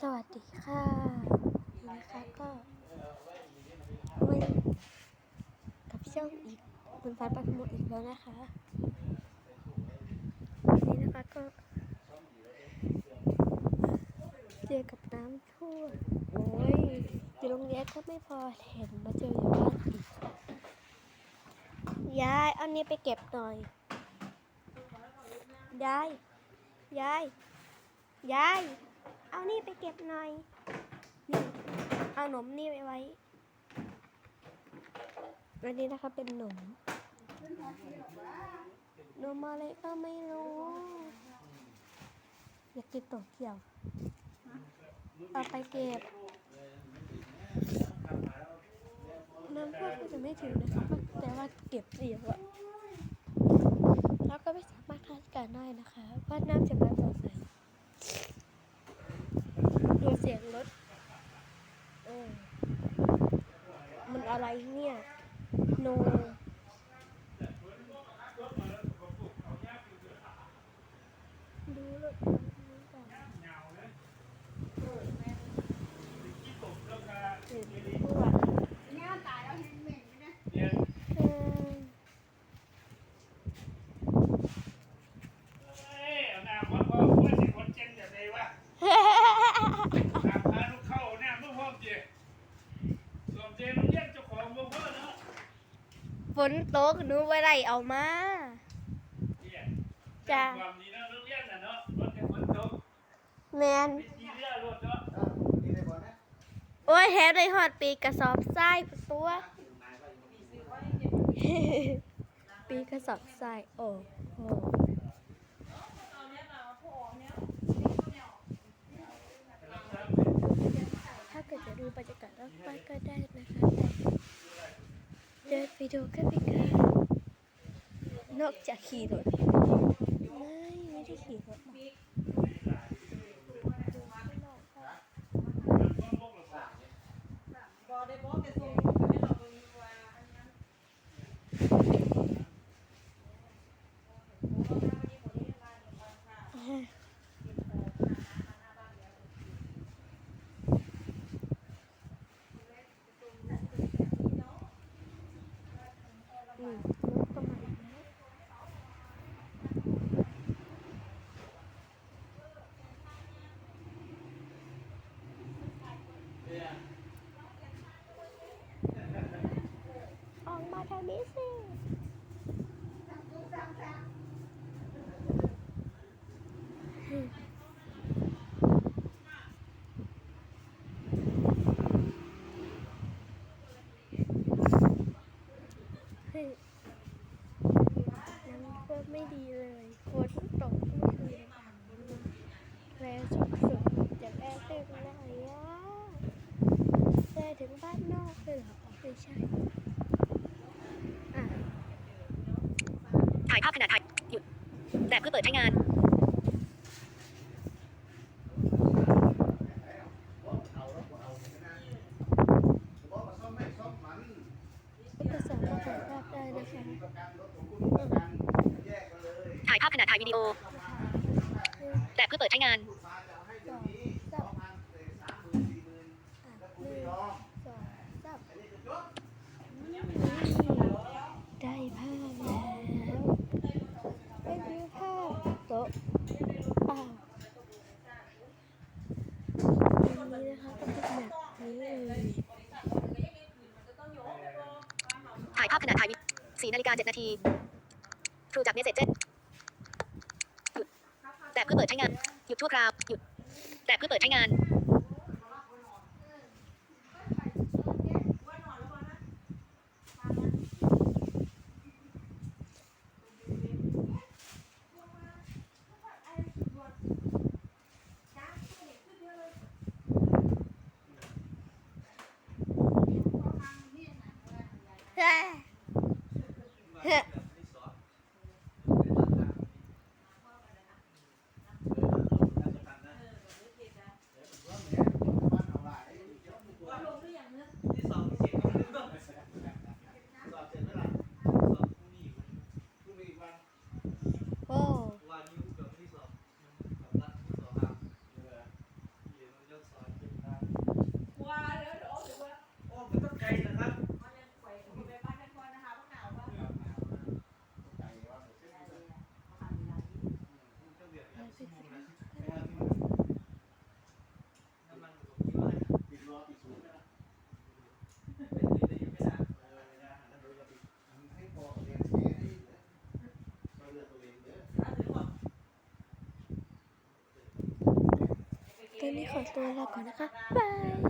สวัสดีค่ะนี่นะคะก็มากับช่องอีกคุณฟ้าปัทมุอีกแล้วนะคะนี่นะคะก็เจอกับน้ำท่วมโอ้ยอยู่โรงเรียนก็ไม่พอแถมมาเจออยู่บ้านอีกยายเอานี้ไปเก็บหน่อยยายยายยาย เอานี่ไปเก็บหน่อย นี่ เอาหนมนี่ไปไว้อันนี้นะคะเป็นหนมหนมอะไรก็ไม่รู้ อยากกินโตเกี่ยว เอาไปเก็บน้ำท่วมก็จะไม่ถึงนะคะแต่ว่าเก็บเสียอะแล้วก็ไม่สามารถคาดการได้นะคะว่าน้ำจะมาจากไหน สียงรถเออมันอะไรเนี่ย โน ดูรถนี้ก่อนตื่นปวดเออ เอ้ยเอาน้ำมาพอว่าสิคนเจนแบบไหนวะน้ำพาลูกเข้าน้ำลูกพร้อมเจสวมเจนเรียกเจ้าของบ่เพิ่นเนาะ ฝนตกหนูไปไหนเอามาเนี่ยจ้ะความดีเนาะโรงเรียนน่ะเนาะรถแต่ฝนตกแมนไปขี่เรือรถเนาะโอ้ยแฮได้หอดปีกระสอบทรายตัวปีกระสอบทรายโอ้โหถ้าเกิดจะดูบรรยากาศรอบไปก็ได้นะคะแต่เดินไปดูก็ไปกันนอกจากขี่รถไม่ไม่ได้ขี่รถหรอก อืมรถก็มาอีกแล้ว ออกมาทางนี้สิเฮ้ยยังก็ไม่ดีเลยฝนตกเมื่อคืนแรงสุดๆอยากแอบเต็มไหนอะแต่ถึงบ้านนอกเลยเหรอไม่ ใช่ถ่ายภาพขณะถ่ายหยุดแต่เพื่อเปิดใช้งานก็สามารถถ่ายภาพได้นะคะถ่ายภาพขณะถ่ายวิดีโอแต่เพื่อเปิดใช้งานสองสามอะหนึ่งสองสาม ได้ภาพแล้วไปดูภาพโต๊ะอ้าวันนี้นะคะก็เป็นแบบนี้เลยถ่ายภาพขณะถ่ายวิสี่นาฬิกาเจ็ดนาทีทรูจากเมสเซจหยุดแต่เพื่อเปิดใช้งาน หยุดชั่วคราว หยุดแต่เพื่อเปิดใช้งาน เฮ้ยเฮ้ย นี้ ขอตัวลาก่อนนะคะบาย